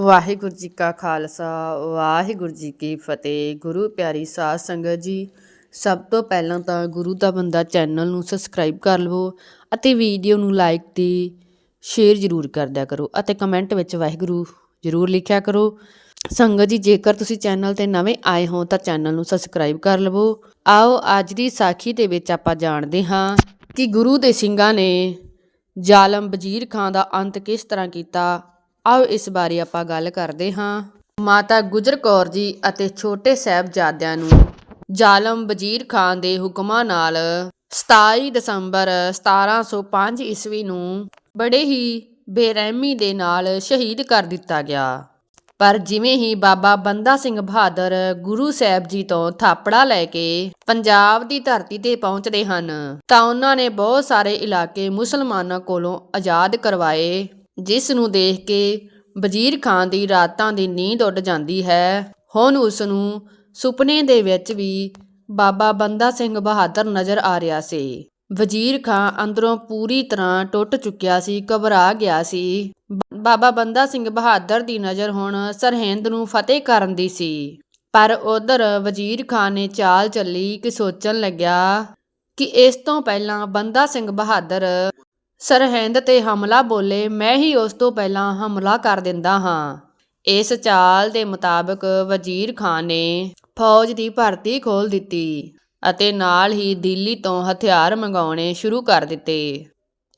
ਵਾਹਿਗੁਰੂ ਜੀ ਕਾ ਖਾਲਸਾ, ਵਾਹਿਗੁਰੂ ਜੀ ਕੀ ਫਤਿਹ। ਗੁਰੂ ਪਿਆਰੀ ਸਾਧ ਸੰਗਤ ਜੀ, ਸਭ ਤੋਂ ਪਹਿਲਾਂ ਤਾਂ ਗੁਰੂ ਦਾ ਬੰਦਾ ਚੈਨਲ ਨੂੰ ਸਬਸਕ੍ਰਾਈਬ ਕਰ ਲਵੋ ਅਤੇ ਵੀਡੀਓ ਨੂੰ ਲਾਈਕ ਤੇ ਸ਼ੇਅਰ ਜ਼ਰੂਰ ਕਰਦਿਆ ਕਰੋ ਅਤੇ ਕਮੈਂਟ ਵਿੱਚ ਵਾਹਿਗੁਰੂ ਜ਼ਰੂਰ ਲਿਖਿਆ ਕਰੋ। ਸੰਗਤ ਜੀ, ਜੇਕਰ ਤੁਸੀਂ ਚੈਨਲ ਤੇ ਨਵੇਂ ਆਏ ਹੋ ਤਾਂ ਚੈਨਲ ਨੂੰ ਸਬਸਕ੍ਰਾਈਬ ਕਰ ਲਵੋ। ਆਓ, ਅੱਜ ਦੀ ਸਾਖੀ ਦੇ ਵਿੱਚ ਆਪਾਂ ਜਾਣਦੇ ਹਾਂ ਕਿ ਗੁਰੂ ਦੇ ਸਿੰਘਾਂ ਨੇ ਜ਼ਾਲਮ ਵਜ਼ੀਰ ਖਾਨ ਦਾ ਅੰਤ ਕਿਸ ਤਰ੍ਹਾਂ ਕੀਤਾ। ਆਓ ਇਸ ਬਾਰੇ ਆਪਾਂ ਗੱਲ ਕਰਦੇ ਹਾਂ। ਮਾਤਾ ਗੁਜਰ ਕੌਰ ਜੀ ਅਤੇ ਛੋਟੇ ਸਾਹਿਬਜ਼ਾਦਿਆਂ ਨੂੰ ਜ਼ਾਲਮ ਵਜ਼ੀਰ ਖਾਨ ਦੇ ਹੁਕਮਾਂ ਨਾਲ 27 ਦਸੰਬਰ 1705 ਈਸਵੀ ਨੂੰ ਬੜੇ ਹੀ ਬੇਰਹਿਮੀ ਦੇ ਨਾਲ ਸ਼ਹੀਦ ਕਰ ਦਿੱਤਾ ਗਿਆ। ਪਰ ਜਿਵੇਂ ਹੀ ਬਾਬਾ ਬੰਦਾ ਸਿੰਘ ਬਹਾਦਰ ਗੁਰੂ ਸਾਹਿਬ ਜੀ ਤੋਂ ਥਾਪੜਾ ਲੈ ਕੇ ਪੰਜਾਬ ਦੀ ਧਰਤੀ ਤੇ ਪਹੁੰਚਦੇ ਹਨ, ਤਾਂ ਉਹਨਾਂ ਨੇ ਬਹੁਤ ਸਾਰੇ ਇਲਾਕੇ ਮੁਸਲਮਾਨਾਂ ਕੋਲੋਂ ਆਜ਼ਾਦ ਕਰਵਾਏ। ਜਿਸ ਨੂੰ ਦੇਖ ਕੇ ਵਜ਼ੀਰ ਖਾਨ ਦੀ ਰਾਤਾਂ ਦੀ ਨੀਂਦ ਉੱਡ ਜਾਂਦੀ ਹੈ, ਹੁਣ ਉਸ ਨੂੰ ਸੁਪਨੇ ਦੇ ਵਿੱਚ ਵੀ ਬਾਬਾ ਬੰਦਾ ਸਿੰਘ ਬਹਾਦਰ ਨਜ਼ਰ ਆ ਰਿਹਾ ਸੀ। ਵਜ਼ੀਰ ਖਾਨ ਅੰਦਰੋਂ ਪੂਰੀ ਤਰ੍ਹਾਂ ਟੁੱਟ ਚੁੱਕਿਆ ਸੀ, ਘਬਰਾ ਗਿਆ ਸੀ। ਬ- ਬਾਬਾ ਬੰਦਾ ਸਿੰਘ ਬਹਾਦਰ ਦੀ ਨਜ਼ਰ ਹੁਣ ਸਰਹਿੰਦ ਨੂੰ ਫਤਿਹ ਕਰਨ ਦੀ ਸੀ। ਪਰ ਉਧਰ ਵਜ਼ੀਰ ਖਾਨ ਨੇ ਚਾਲ ਚੱਲੀ ਕਿ ਸੋਚਣ ਲੱਗਿਆ ਕਿ ਇਸ ਤੋਂ ਪਹਿਲਾਂ ਬੰਦਾ ਸਿੰਘ ਬਹਾਦਰ ਸਰਹਿੰਦ ਤੇ ਹਮਲਾ ਬੋਲੇ, ਮੈਂ ਹੀ ਉਸ ਤੋਂ ਪਹਿਲਾਂ ਹਮਲਾ ਕਰ ਦਿੰਦਾ ਹਾਂ। ਇਸ ਚਾਲ ਦੇ ਮੁਤਾਬਕ ਵਜ਼ੀਰ ਖਾਨ ਨੇ ਫੌਜ ਦੀ ਭਰਤੀ ਖੋਲ ਦਿੱਤੀ ਅਤੇ ਨਾਲ ਹੀ ਦਿੱਲੀ ਤੋਂ ਹਥਿਆਰ ਮੰਗਾਉਣੇ ਸ਼ੁਰੂ ਕਰ ਦਿੱਤੇ।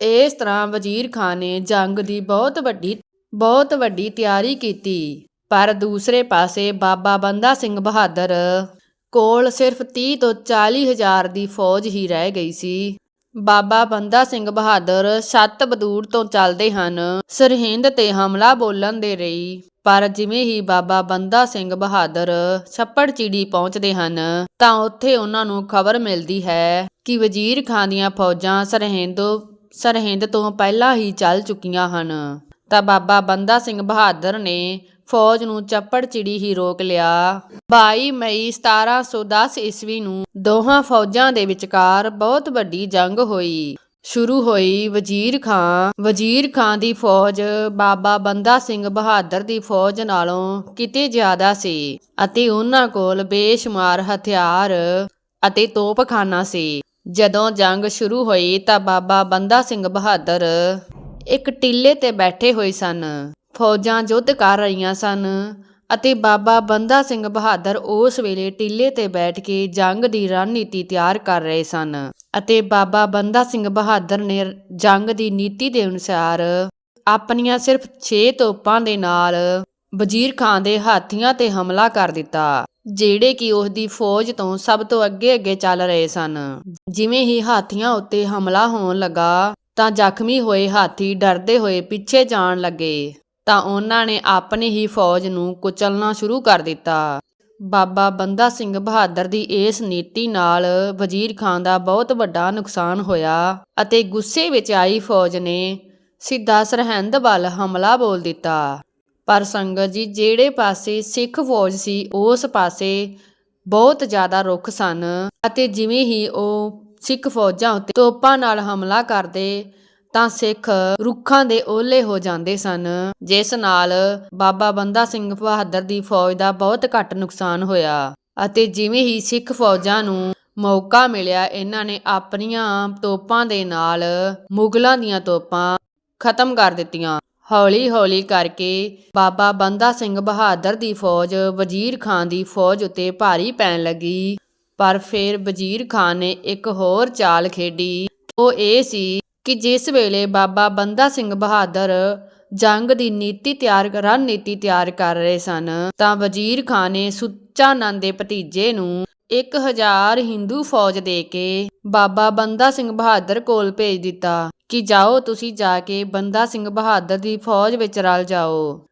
ਇਸ ਤਰ੍ਹਾਂ ਵਜ਼ੀਰ ਖਾਨ ਨੇ ਜੰਗ ਦੀ ਬਹੁਤ ਵੱਡੀ ਬਹੁਤ ਵੱਡੀ ਤਿਆਰੀ ਕੀਤੀ। ਪਰ ਦੂਸਰੇ ਪਾਸੇ ਬਾਬਾ ਬੰਦਾ ਸਿੰਘ ਬਹਾਦਰ ਕੋਲ ਸਿਰਫ 30 ਤੋਂ 40 ਹਜ਼ਾਰ ਦੀ ਫੌਜ ਹੀ ਰਹਿ ਗਈ ਸੀ। ਬਾਬਾ ਬੰਦਾ ਸਿੰਘ ਬਹਾਦਰ ਛੱਤ ਬਦੂਰ ਤੋਂ ਚੱਲਦੇ ਹਨ। ਸਰਹਿੰਦ ਤੇ ਹਮਲਾ ਬੋਲਣ ਦੇ ਰਹੀ। ਪਰ ਜਿਵੇਂ ਹੀ ਬਾਬਾ ਬੰਦਾ ਸਿੰਘ ਬਹਾਦਰ ਛੱਪੜ ਚਿੜੀ ਪਹੁੰਚਦੇ ਹਨ, ਤਾਂ ਉੱਥੇ ਉਹਨਾਂ ਨੂੰ ਖਬਰ ਮਿਲਦੀ ਹੈ ਕਿ ਵਜ਼ੀਰ ਖਾਨ ਦੀਆਂ ਫੌਜਾਂ ਸਰਹਿੰਦੋਂ, ਸਰਹਿੰਦ ਤੋਂ ਪਹਿਲਾਂ ਹੀ ਚੱਲ ਚੁੱਕੀਆਂ ਹਨ। ਤਾਂ ਬਾਬਾ ਬੰਦਾ ਸਿੰਘ ਬਹਾਦਰ ਨੇ ਫੌਜ ਨੂੰ ਚੱਪੜ ਚਿੜੀ ਹੀ ਰੋਕ ਲਿਆ। 22 ਮਈ 1710 ਈਸਵੀ ਨੂੰ ਦੋਹਾਂ ਫੌਜਾਂ ਦੇ ਵਿਚਕਾਰ ਬਹੁਤ ਵੱਡੀ ਜੰਗ ਹੋਈ। ਸ਼ੁਰੂ ਹੋਈ ਵਜ਼ੀਰ ਖਾਂ। ਵਜ਼ੀਰ ਖਾਂ ਦੀ ਫੌਜ ਬਾਬਾ ਬੰਦਾ ਸਿੰਘ ਬਹਾਦਰ ਦੀ ਫੌਜ ਨਾਲੋਂ ਕਿਤੇ ਜ਼ਿਆਦਾ ਸੀ ਅਤੇ ਉਹਨਾਂ ਕੋਲ ਬੇਸ਼ੁਮਾਰ ਹਥਿਆਰ ਅਤੇ ਤੋਪਖਾਨਾ ਸੀ। ਜਦੋਂ ਜੰਗ ਸ਼ੁਰੂ ਹੋਈ ਤਾਂ ਬਾਬਾ ਬੰਦਾ ਸਿੰਘ ਬਹਾਦਰ ਇੱਕ ਟਿੱਲੇ ਤੇ ਬੈਠੇ ਹੋਏ ਸਨ। ਫੌਜਾਂ ਯੁੱਧ ਕਰ ਰਹੀਆਂ ਸਨ ਅਤੇ ਬਾਬਾ ਬੰਦਾ ਸਿੰਘ ਬਹਾਦਰ ਉਸ ਵੇਲੇ ਟਿੱਲੇ ਤੇ ਬੈਠ ਕੇ ਜੰਗ ਦੀ ਰਣਨੀਤੀ ਤਿਆਰ ਕਰ ਰਹੇ ਸਨ ਅਤੇ ਬਾਬਾ ਬੰਦਾ ਸਿੰਘ ਬਹਾਦਰ ਨੇ ਜੰਗ ਦੀ ਨੀਤੀ ਦੇ ਅਨੁਸਾਰ ਆਪਣੀਆਂ ਸਿਰਫ 6 ਤੋਪਾਂ ਦੇ ਨਾਲ ਵਜ਼ੀਰ ਖਾਨ ਦੇ ਹਾਥੀਆਂ ਤੇ ਹਮਲਾ ਕਰ ਦਿੱਤਾ, ਜਿਹੜੇ ਕਿ ਉਸ ਦੀ ਫੌਜ ਤੋਂ ਸਭ ਤੋਂ ਅੱਗੇ ਅੱਗੇ ਚੱਲ ਰਹੇ ਸਨ। ਜਿਵੇਂ ਹੀ ਹਾਥੀਆਂ ਉੱਤੇ ਹਮਲਾ ਹੋਣ ਲੱਗਾ ਤਾਂ ਜ਼ਖਮੀ ਹੋਏ ਹਾਥੀ ਡਰਦੇ ਹੋਏ ਪਿੱਛੇ ਜਾਣ ਲੱਗੇ। ਤਾਂ ਉਹਨਾਂ ਨੇ ਆਪਣੀ ਹੀ ਫੌਜ ਨੂੰ ਕੁਚਲਣਾ ਸ਼ੁਰੂ ਕਰ ਦਿੱਤਾ। ਬਾਬਾ ਬੰਦਾ ਸਿੰਘ ਬਹਾਦਰ ਦੀ ਇਸ ਨੀਤੀ ਨਾਲ ਵਜ਼ੀਰ ਖਾਨ ਦਾ ਬਹੁਤ ਵੱਡਾ ਨੁਕਸਾਨ ਹੋਇਆ ਅਤੇ ਗੁੱਸੇ ਵਿੱਚ ਆਈ ਫੌਜ ਨੇ ਸਿੱਧਾ ਸਰਹੰਦ ਵੱਲ ਹਮਲਾ ਬੋਲ ਦਿੱਤਾ। ਪਰ ਸੰਗਤ ਜੀ, ਜਿਹੜੇ ਪਾਸੇ ਸਿੱਖ ਫੌਜ ਸੀ, ਉਸ ਪਾਸੇ ਬਹੁਤ ਜ਼ਿਆਦਾ ਰੁੱਖ ਸਨ ਅਤੇ ਜਿਵੇਂ ਹੀ ਉਹ ਸਿੱਖ ਫੌਜਾਂ ਉੱਤੇ ਤੋਪਾਂ ਨਾਲ ਹਮਲਾ ਕਰਦੇ ਤਾਂ ਸਿੱਖ ਰੁੱਖਾਂ ਦੇ ਓਹਲੇ ਹੋ ਜਾਂਦੇ ਸਨ, ਜਿਸ ਨਾਲ ਬਾਬਾ ਬੰਦਾ ਸਿੰਘ ਬਹਾਦਰ ਦੀ ਫੌਜ ਦਾ ਬਹੁਤ ਘੱਟ ਨੁਕਸਾਨ ਹੋਇਆ ਅਤੇ ਜਿਵੇਂ ਹੀ ਸਿੱਖ ਫੌਜਾਂ ਨੂੰ ਮੌਕਾ ਮਿਲਿਆ, ਇਹਨਾਂ ਨੇ ਆਪਣੀਆਂ ਤੋਪਾਂ ਦੇ ਨਾਲ ਮੁਗਲਾਂ ਦੀਆਂ ਤੋਪਾਂ ਖਤਮ ਕਰ ਦਿੱਤੀਆਂ। ਹੌਲੀ ਹੌਲੀ ਕਰਕੇ ਬਾਬਾ ਬੰਦਾ ਸਿੰਘ ਬਹਾਦਰ ਦੀ ਫੌਜ ਵਜ਼ੀਰ ਖਾਨ ਦੀ ਫੌਜ ਉੱਤੇ ਭਾਰੀ ਪੈਣ ਲੱਗੀ, ਪਰ ਫਿਰ ਵਜ਼ੀਰ ਖਾਨ ਨੇ ਇੱਕ ਹੋਰ ਚਾਲ ਖੇਡੀ। ਉਹ ਇਹ ਸੀ ਕਿ ਜਿਸ ਵੇਲੇ ਬਾਬਾ ਬੰਦਾ ਸਿੰਘ ਬਹਾਦਰ ਜੰਗ ਦੀ ਨੀਤੀ ਤਿਆਰ, ਰਣਨੀਤੀ ਤਿਆਰ ਕਰ ਰਹੇ ਸਨ, ਤਾਂ ਵਜ਼ੀਰ ਖਾਨ ਨੇ ਸੁੱਚਾ ਨੰਦ ਦੇ ਭਤੀਜੇ ਨੂੰ 1000 ਹਿੰਦੂ ਫੌਜ ਦੇ ਕੇ ਬਾਬਾ ਬੰਦਾ ਸਿੰਘ ਬਹਾਦਰ ਕੋਲ ਭੇਜ ਦਿੱਤਾ ਕਿ ਜਾਓ ਤੁਸੀਂ ਜਾ ਕੇ ਬੰਦਾ ਸਿੰਘ ਬਹਾਦਰ ਦੀ ਫੌਜ ਵਿੱਚ ਰਲ ਜਾਓ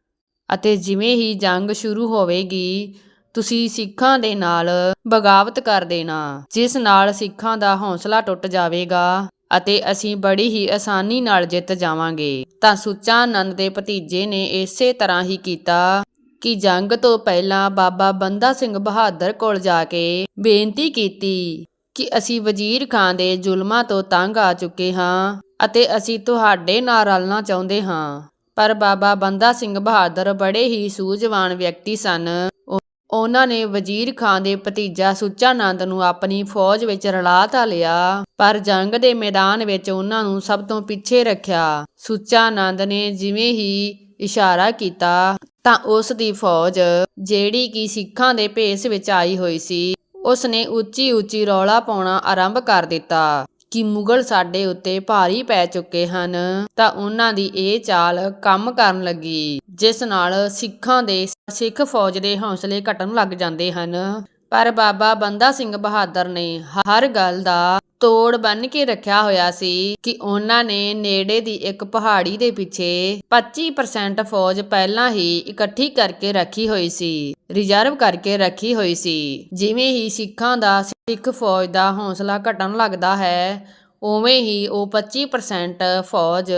ਅਤੇ ਜਿਵੇਂ ਹੀ ਜੰਗ ਸ਼ੁਰੂ ਹੋਵੇਗੀ, ਤੁਸੀਂ ਸਿੱਖਾਂ ਦੇ ਨਾਲ ਬਗਾਵਤ ਕਰ ਦੇਣਾ, ਜਿਸ ਨਾਲ ਸਿੱਖਾਂ ਦਾ ਹੌਸਲਾ ਟੁੱਟ ਜਾਵੇਗਾ। ਅਤੇ ਅਸੀਂ ਬੜੀ ਹੀ ਆਸਾਨੀ ਨਾਲ ਜਿੱਤ ਜਾਵਾਂਗੇ। ਤਾਂ ਸੁੱਚਾ ਆਨੰਦ ਦੇ ਭਤੀਜੇ ਨੇ ਇਸੇ ਤਰ੍ਹਾਂ ਹੀ ਕੀਤਾ ਕਿ ਜੰਗ ਤੋਂ ਪਹਿਲਾਂ ਬਾਬਾ ਬੰਦਾ ਸਿੰਘ ਬਹਾਦਰ ਕੋਲ ਜਾ ਕੇ ਬੇਨਤੀ ਕੀਤੀ ਕਿ ਅਸੀਂ ਵਜ਼ੀਰ ਖਾਨ ਦੇ ਜ਼ੁਲਮਾਂ ਤੋਂ ਤੰਗ ਆ ਚੁੱਕੇ ਹਾਂ ਅਤੇ ਅਸੀਂ ਤੁਹਾਡੇ ਨਾਲ ਰਲਣਾ ਚਾਹੁੰਦੇ ਹਾਂ। ਪਰ ਬਾਬਾ ਬੰਦਾ ਸਿੰਘ ਬਹਾਦਰ ਬੜੇ ਹੀ ਸੂਝਵਾਨ ਵਿਅਕਤੀ ਸਨ। ਉਹ- ਉਹਨਾਂ ਨੇ ਵਜ਼ੀਰ ਖਾਨ ਦੇ ਭਤੀਜਾ ਸੁੱਚਾ ਨੰਦ ਨੂੰ ਆਪਣੀ ਫੌਜ ਵਿੱਚ ਰਲਾ ਤਾਂ ਲਿਆ, ਪਰ ਜੰਗ ਦੇ ਮੈਦਾਨ ਵਿੱਚ ਉਹਨਾਂ ਨੂੰ ਸਭ ਤੋਂ ਪਿੱਛੇ ਰੱਖਿਆ। ਸੁੱਚਾ ਨੰਦ ਨੇ ਜਿਵੇਂ ਹੀ ਇਸ਼ਾਰਾ ਕੀਤਾ ਤਾਂ ਉਸ ਦੀ ਫੌਜ, ਜਿਹੜੀ ਕਿ ਸਿੱਖਾਂ ਦੇ ਭੇਸ ਵਿੱਚ ਆਈ ਹੋਈ ਸੀ, ਉਸ ਨੇ ਉੱਚੀ ਉੱਚੀ ਰੌਲਾ ਪਾਉਣਾ ਆਰੰਭ ਕਰ ਦਿੱਤਾ। ਕਿ ਮੁਗਲ ਸਾਡੇ ਉੱਤੇ ਭਾਰੀ ਪੈ ਚੁੱਕੇ ਹਨ, ਤਾਂ ਉਹਨਾਂ ਦੀ ਇਹ ਚਾਲ ਕੰਮ ਕਰਨ ਲੱਗੀ, ਜਿਸ ਨਾਲ ਸਿੱਖਾਂ ਦੇ ਸਿੱਖ ਫੌਜ ਦੇ ਹੌਸਲੇ ਘਟਣ ਲੱਗ ਜਾਂਦੇ ਹਨ। ਪਰ ਬਾਬਾ ਬੰਦਾ ਸਿੰਘ ਬਹਾਦਰ ਨੇ ਹਰ ਗੱਲ ਦਾ ਤੋੜ ਬੰਨ ਕੇ ਰੱਖਿਆ ਹੋਇਆ ਸੀ ਕਿ ਉਹਨਾਂ ਨੇ ਨੇੜੇ ਦੀ ਇੱਕ ਪਹਾੜੀ ਦੇ ਪਿੱਛੇ 25% ਫੌਜ ਪਹਿਲਾਂ ਹੀ ਇਕੱਠੀ ਕਰਕੇ ਰੱਖੀ ਹੋਈ ਸੀ ਰਿਜ਼ਰਵ ਕਰਕੇ ਰੱਖੀ ਹੋਈ ਸੀ। ਜਿਵੇਂ ਹੀ ਸਿੱਖਾਂ ਦਾ ਸਿੱਖ ਫੌਜ ਦਾ ਹੌਸਲਾ ਘਟਣ ਲੱਗਦਾ ਹੈ, ਉਵੇਂ ਹੀ ਉਹ 25% ਫੌਜ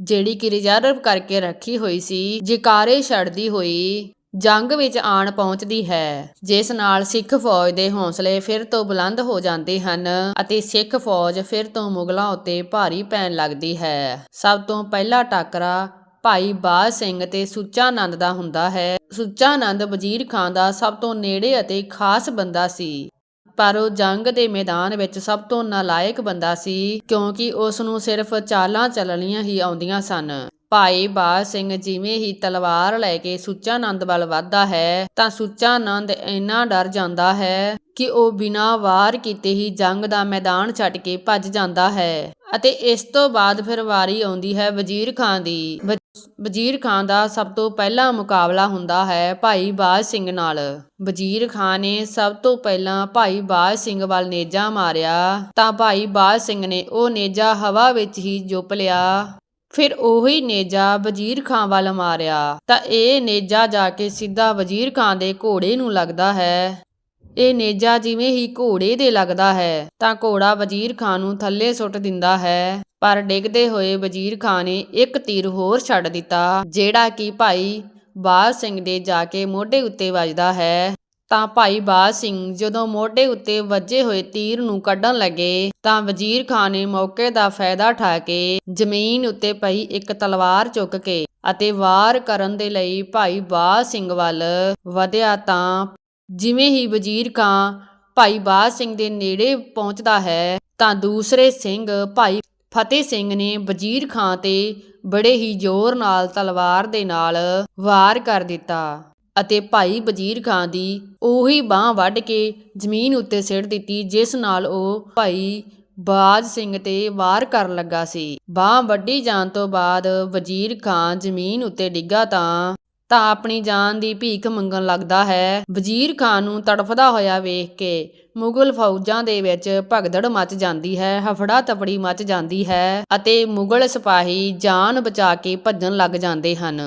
ਜਿਹੜੀ ਕਿ ਰਿਜ਼ਰਵ ਕਰਕੇ ਰੱਖੀ ਹੋਈ ਸੀ, ਜਿਕਾਰੇ ਛੱਡਦੀ ਹੋਈ ਜੰਗ ਵਿੱਚ ਆਣ ਪਹੁੰਚਦੀ ਹੈ। ਜਿਸ ਨਾਲ ਸਿੱਖ ਫੌਜ ਦੇ ਹੌਸਲੇ ਫਿਰ ਤੋਂ ਬੁਲੰਦ ਹੋ ਜਾਂਦੇ ਹਨ ਅਤੇ ਸਿੱਖ ਫੌਜ ਫਿਰ ਤੋਂ ਮੁਗਲਾਂ ਉੱਤੇ ਭਾਰੀ ਪੈਣ ਲੱਗਦੀ ਹੈ। ਸਭ ਤੋਂ ਪਹਿਲਾ ਟਾਕਰਾ ਭਾਈ ਬਾਜ ਸਿੰਘ ਤੇ ਸੁੱਚਾ ਨੰਦ ਦਾ ਹੁੰਦਾ ਹੈ। ਸੁੱਚਾ ਆਨੰਦ ਵਜ਼ੀਰ ਖਾਨ ਦਾ ਸਭ ਤੋਂ ਨੇੜੇ ਅਤੇ ਖਾਸ ਬੰਦਾ ਸੀ। ਪਰ ਉਹ ਜੰਗ ਦੇ ਮੈਦਾਨ ਵਿੱਚ ਸਭ ਤੋਂ ਨਾਲਾਇਕ ਬੰਦਾ ਸੀ ਕਿਉਂਕਿ ਉਸ ਨੂੰ ਸਿਰਫ ਚਾਲਾਂ ਚੱਲਣੀਆਂ ਹੀ ਆਉਂਦੀਆਂ ਸਨ। ਭਾਈ ਬਾਜ ਸਿੰਘ ਜਿਵੇਂ ਹੀ ਤਲਵਾਰ ਲੈ ਕੇ ਸੁੱਚਾ ਨੰਦ ਵੱਲ ਵੱਧਦਾ ਹੈ, ਤਾਂ ਸੁੱਚਾ ਨੰਦ ਇੰਨਾ ਡਰ ਜਾਂਦਾ ਹੈ ਕਿ ਉਹ ਬਿਨਾਂ ਵਾਰ ਕੀਤੇ ਹੀ ਜੰਗ ਦਾ ਮੈਦਾਨ ਛੱਡ ਕੇ ਭੱਜ ਜਾਂਦਾ ਹੈ ਅਤੇ ਇਸ ਤੋਂ ਬਾਅਦ ਫਿਰ ਵਾਰੀ ਆਉਂਦੀ ਹੈ ਵਜ਼ੀਰ ਖਾਨ ਦੀ। ਵ- ਵਜ਼ੀਰ ਖਾਨ ਦਾ ਸਭ ਤੋਂ ਪਹਿਲਾ ਮੁਕਾਬਲਾ ਹੁੰਦਾ ਹੈ ਭਾਈ ਬਾਜ ਸਿੰਘ ਨਾਲ। ਵਜ਼ੀਰ ਖਾਨ ਨੇ ਸਭ ਤੋਂ ਪਹਿਲਾਂ ਭਾਈ ਬਾਜ ਸਿੰਘ ਵੱਲ ਨੇਜਾ ਮਾਰਿਆ, ਤਾਂ ਭਾਈ ਬਾਜ ਸਿੰਘ ਨੇ ਉਹ ਨੇਜਾ ਹਵਾ ਵਿੱਚ ਹੀ ਜੁੱਪ ਲਿਆ। ਫਿਰ ਉਹੀ ਨੇਜਾ ਵਜ਼ੀਰ ਖਾਂ ਵੱਲ ਮਾਰਿਆ। ਤਾਂ ਇਹ ਨੇਜਾ ਜਾ ਕੇ ਸਿੱਧਾ ਵਜ਼ੀਰ ਖਾਂ ਦੇ ਘੋੜੇ ਨੂੰ ਲੱਗਦਾ ਹੈ। ਇਹ ਨੇਜਾ ਜਿਵੇਂ ਹੀ ਘੋੜੇ ਦੇ ਲੱਗਦਾ ਹੈ, ਤਾਂ ਘੋੜਾ ਵਜ਼ੀਰ ਖਾਨ ਨੂੰ ਥੱਲੇ ਸੁੱਟ ਦਿੰਦਾ ਹੈ। ਪਰ ਡਿੱਗਦੇ ਹੋਏ ਵਜ਼ੀਰ ਖਾਨ ਨੇ ਇੱਕ ਤੀਰ ਹੋਰ ਛੱਡ ਦਿੱਤਾ, ਜਿਹੜਾ ਕਿ ਭਾਈ ਬਾਜ ਸਿੰਘ ਦੇ ਜਾ ਕੇ ਮੋਢੇ ਉੱਤੇ ਵੱਜਦਾ ਹੈ। ਤਾਂ ਭਾਈ ਬਾਜ ਸਿੰਘ ਜਦੋਂ ਮੋਢੇ ਉੱਤੇ ਵੱਜੇ ਹੋਏ ਤੀਰ ਨੂੰ ਕੱਢਣ ਲੱਗੇ ਤਾਂ ਵਜ਼ੀਰ ਖਾਨ ਨੇ ਮੌਕੇ ਦਾ ਫਾਇਦਾ ਉਠਾ ਕੇ ਜ਼ਮੀਨ ਉੱਤੇ ਪਈ ਇੱਕ ਤਲਵਾਰ ਚੁੱਕ ਕੇ ਅਤੇ ਵਾਰ ਕਰਨ ਦੇ ਲਈ ਭਾਈ ਬਾਜ ਸਿੰਘ ਵੱਲ ਵਧਿਆ ਤਾਂ ਜਿਵੇਂ ਹੀ ਵਜ਼ੀਰ ਖਾਨ ਭਾਈ ਬਾਜ ਸਿੰਘ ਦੇ ਨੇੜੇ ਪਹੁੰਚਦਾ ਹੈ ਤਾਂ ਦੂਸਰੇ ਸਿੰਘ ਭਾਈ ਫਤਿਹ ਸਿੰਘ ਨੇ ਵਜ਼ੀਰ ਖਾਨ ਤੇ ਬੜੇ ਹੀ ਜ਼ੋਰ ਨਾਲ ਤਲਵਾਰ ਦੇ ਨਾਲ ਵਾਰ ਕਰ ਦਿੱਤਾ। ਅਤੇ ਭਾਈ ਵਜ਼ੀਰ ਖਾਂ ਦੀ ਉਹੀ ਬਾਹ ਵੱਢ ਕੇ ਜ਼ਮੀਨ ਉੱਤੇ ਸਿੱਟ ਦਿੱਤੀ, ਜਿਸ ਨਾਲ ਉਹ ਭਾਈ ਬਾਜ ਸਿੰਘ ਤੇ ਵਾਰ ਕਰਨ ਲੱਗਾ ਸੀ। ਬਾਹ ਵੱਢੀ ਜਾਣ ਤੋਂ ਬਾਅਦ ਵਜ਼ੀਰ ਖਾਂ ਜ਼ਮੀਨ ਉੱਤੇ ਡਿੱਗਾ ਤਾਂ ਤਾਂ ਆਪਣੀ ਜਾਨ ਦੀ ਭੀਖ ਮੰਗਣ ਲੱਗਦਾ ਹੈ। ਵਜ਼ੀਰ ਖਾਨ ਨੂੰ ਤੜਫਦਾ ਹੋਇਆ ਵੇਖ ਕੇ ਮੁਗਲ ਫੌਜਾਂ ਦੇ ਵਿੱਚ ਭਗਦੜ ਮਚ ਜਾਂਦੀ ਹੈ, ਹਫੜਾ ਤਪੜੀ ਮਚ ਜਾਂਦੀ ਹੈ ਅਤੇ ਮੁਗਲ ਸਿਪਾਹੀ ਜਾਨ ਬਚਾ ਕੇ ਭੱਜਣ ਲੱਗ ਜਾਂਦੇ ਹਨ।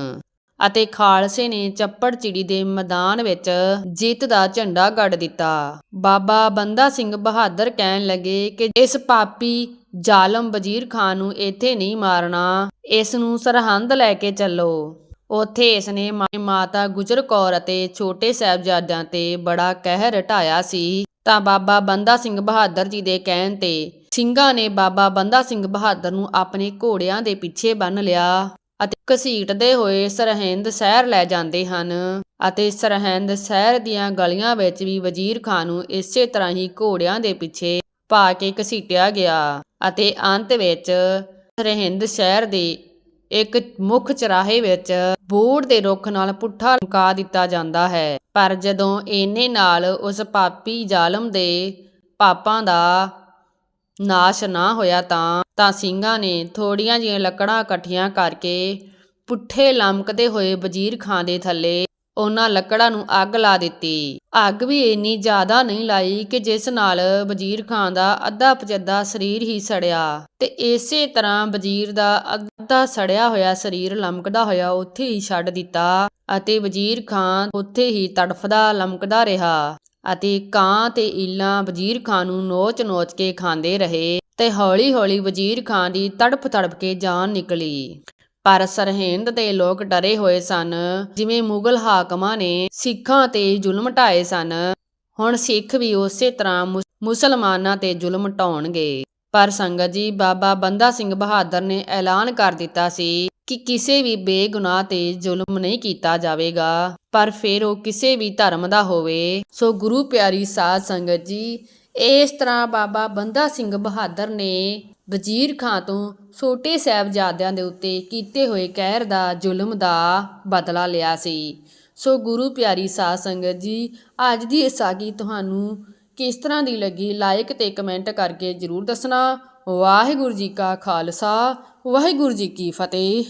ਅਤੇ ਖਾਲਸੇ ਨੇ ਚੱਪੜ ਚਿੜੀ ਦੇ ਮੈਦਾਨ ਵਿੱਚ ਜਿੱਤ ਦਾ ਝੰਡਾ ਗੱਡ ਦਿੱਤਾ। ਬਾਬਾ ਬੰਦਾ ਸਿੰਘ ਬਹਾਦਰ ਕਹਿਣ ਲੱਗੇ ਕਿ ਇਸ ਪਾਪੀ ਜ਼ਾਲਮ ਵਜ਼ੀਰ ਖਾਨ ਨੂੰ ਇੱਥੇ ਨਹੀਂ ਮਾਰਨਾ, ਇਸ ਨੂੰ ਸਰਹੰਦ ਲੈ ਕੇ ਚੱਲੋ। ਉੱਥੇ ਇਸ ਨੇ ਮਾਤਾ ਗੁਜਰ ਕੌਰ ਅਤੇ ਛੋਟੇ ਸਾਹਿਬਜ਼ਾਦਿਆਂ ਤੇ ਬੜਾ ਕਹਿਰ ਢਾਇਆ ਸੀ। ਤਾਂ ਬਾਬਾ ਬੰਦਾ ਸਿੰਘ ਬਹਾਦਰ ਜੀ ਦੇ ਕਹਿਣ ਤੇ ਸਿੰਘਾਂ ਨੇ ਬਾਬਾ ਬੰਦਾ ਸਿੰਘ ਬਹਾਦਰ ਨੂੰ ਆਪਣੇ ਘੋੜਿਆਂ ਦੇ ਪਿੱਛੇ ਬੰਨ ਲਿਆ। ਅਤੇ ਘਸੀਟਦੇ ਹੋਏ ਸਰਹਿੰਦ ਸ਼ਹਿਰ ਲੈ ਜਾਂਦੇ ਹਨ ਅਤੇ ਸਰਹਿੰਦ ਸ਼ਹਿਰ ਦੀਆਂ ਗਲੀਆਂ ਵਿੱਚ ਵੀ ਵਜ਼ੀਰ ਖਾਨ ਨੂੰ ਇਸੇ ਤਰ੍ਹਾਂ ਹੀ ਘੋੜਿਆਂ ਦੇ ਪਿੱਛੇ ਪਾ ਕੇ ਘਸੀਟਿਆ ਗਿਆ ਅਤੇ ਅੰਤ ਵਿੱਚ ਸਰਹਿੰਦ ਸ਼ਹਿਰ ਦੇ ਇੱਕ ਮੁੱਖ ਚਰਾਹੇ ਵਿੱਚ ਬੋੜ ਦੇ ਰੁੱਖ ਨਾਲ ਪੁੱਠਾ ਲਮਕਾ ਦਿੱਤਾ ਜਾਂਦਾ ਹੈ। ਪਰ ਜਦੋਂ ਇਹਨੇ ਨਾਲ ਉਸ ਪਾਪੀ ਜ਼ਾਲਮ ਦੇ ਪਾਪਾਂ ਦਾ ਨਾਸ਼ ਨਾ ਹੋਇਆ ਤਾਂ ਤਾਂ ਸਿੰਘਾਂ ਨੇ ਥੋੜੀਆਂ ਜਿਹੀਆਂ ਲੱਕੜਾਂ ਇਕੱਠੀਆਂ ਕਰਕੇ ਪੁੱਠੇ ਲਮਕਦੇ ਹੋਏ ਵਜ਼ੀਰ ਖਾਂ ਦੇ ਥੱਲੇ ਉਹਨਾਂ ਲੱਕੜਾਂ ਨੂੰ ਅੱਗ ਲਾ ਦਿੱਤੀ। ਅੱਗ ਵੀ ਇੰਨੀ ਜ਼ਿਆਦਾ ਨਹੀਂ ਲਾਈ ਕਿ ਜਿਸ ਨਾਲ ਵਜ਼ੀਰ ਖਾਨ ਦਾ ਅੱਧਾ ਪਜੱਦਾ ਸਰੀਰ ਹੀ ਸੜਿਆ ਤੇ ਇਸੇ ਤਰ੍ਹਾਂ ਵਜ਼ੀਰ ਦਾ ਅੱਧਾ ਸੜਿਆ ਹੋਇਆ ਸਰੀਰ ਲਮਕਦਾ ਹੋਇਆ ਉੱਥੇ ਹੀ ਛੱਡ ਦਿੱਤਾ ਅਤੇ ਵਜ਼ੀਰ ਖਾਨ ਉੱਥੇ ਹੀ ਤੜਫਦਾ ਲਮਕਦਾ ਰਿਹਾ ਅਤੇ ਕਾਂ ਤੇ ਈਲਾਂ ਵਜ਼ੀਰ ਖਾਨ ਨੂੰ ਨੋਚ-ਨੋਚ ਕੇ ਖਾਂਦੇ ਰਹੇ। ਤੇ ਹੌਲੀ-ਹੌਲੀ ਵਜ਼ੀਰ ਖਾਨ ਦੀ ਤੜਫ-ਤੜਫ ਕੇ ਜਾਨ ਨਿਕਲੀ। ਪਰ ਸਰਹਿੰਦ ਦੇ ਲੋਕ ਡਰੇ ਹੋਏ ਸਨ, ਜਿਵੇਂ ਮੁਗਲ ਹਾਕਮਾਂ ਨੇ ਸਿੱਖਾਂ ਤੇ ਜ਼ੁਲਮ ਢਾਏ ਸਨ। ਹੁਣ ਸਿੱਖ ਵੀ ਉਸੇ ਤਰ੍ਹਾਂ ਮੁਸਲਮਾਨਾਂ ਤੇ ਜ਼ੁਲਮ ਢਾਉਣਗੇ। ਪਰ ਸੰਗਤ ਜੀ, ਬਾਬਾ ਬੰਦਾ ਸਿੰਘ ਬਹਾਦਰ ਨੇ ਐਲਾਨ ਕਰ ਦਿੱਤਾ ਸੀ ਕਿ ਕਿਸੇ ਵੀ ਬੇਗੁਨਾਹ ਤੇ ਜ਼ੁਲਮ ਨਹੀਂ ਕੀਤਾ ਜਾਵੇਗਾ। ਪਰ ਫਿਰ ਉਹ ਕਿਸੇ ਵੀ ਧਰਮ ਦਾ ਹੋਵੇ। ਸੋ ਗੁਰੂ ਪਿਆਰੀ ਸਾਧ ਸੰਗਤ ਜੀ ਇਸ ਤਰ੍ਹਾਂ ਬਾਬਾ ਬੰਦਾ ਸਿੰਘ ਬਹਾਦਰ ਨੇ ਵਜ਼ੀਰ ਖਾਂ ਤੋਂ ਛੋਟੇ ਸਾਹਿਬਜ਼ਾਦਿਆਂ ਦੇ ਉੱਤੇ ਕੀਤੇ ਹੋਏ ਕਹਿਰ ਦਾ ਜ਼ੁਲਮ ਦਾ ਬਦਲਾ ਲਿਆ ਸੀ। ਸੋ ਗੁਰੂ ਪਿਆਰੀ ਸਾਧ ਸੰਗਤ ਜੀ, ਅੱਜ ਦੀ ਇਸ ਸਾਗੀ ਤੁਹਾਨੂੰ ਕਿਸ ਤਰ੍ਹਾਂ ਦੀ ਲੱਗੀ? ਲਾਈਕ ਤੇ ਕਮੈਂਟ ਕਰਕੇ ਜਰੂਰ ਦੱਸਣਾ। ਵਾਹਿਗੁਰੂ ਜੀ ਕਾ ਖਾਲਸਾ, ਵਾਹਿਗੁਰੂ ਜੀ ਕੀ ਫਤਿਹ।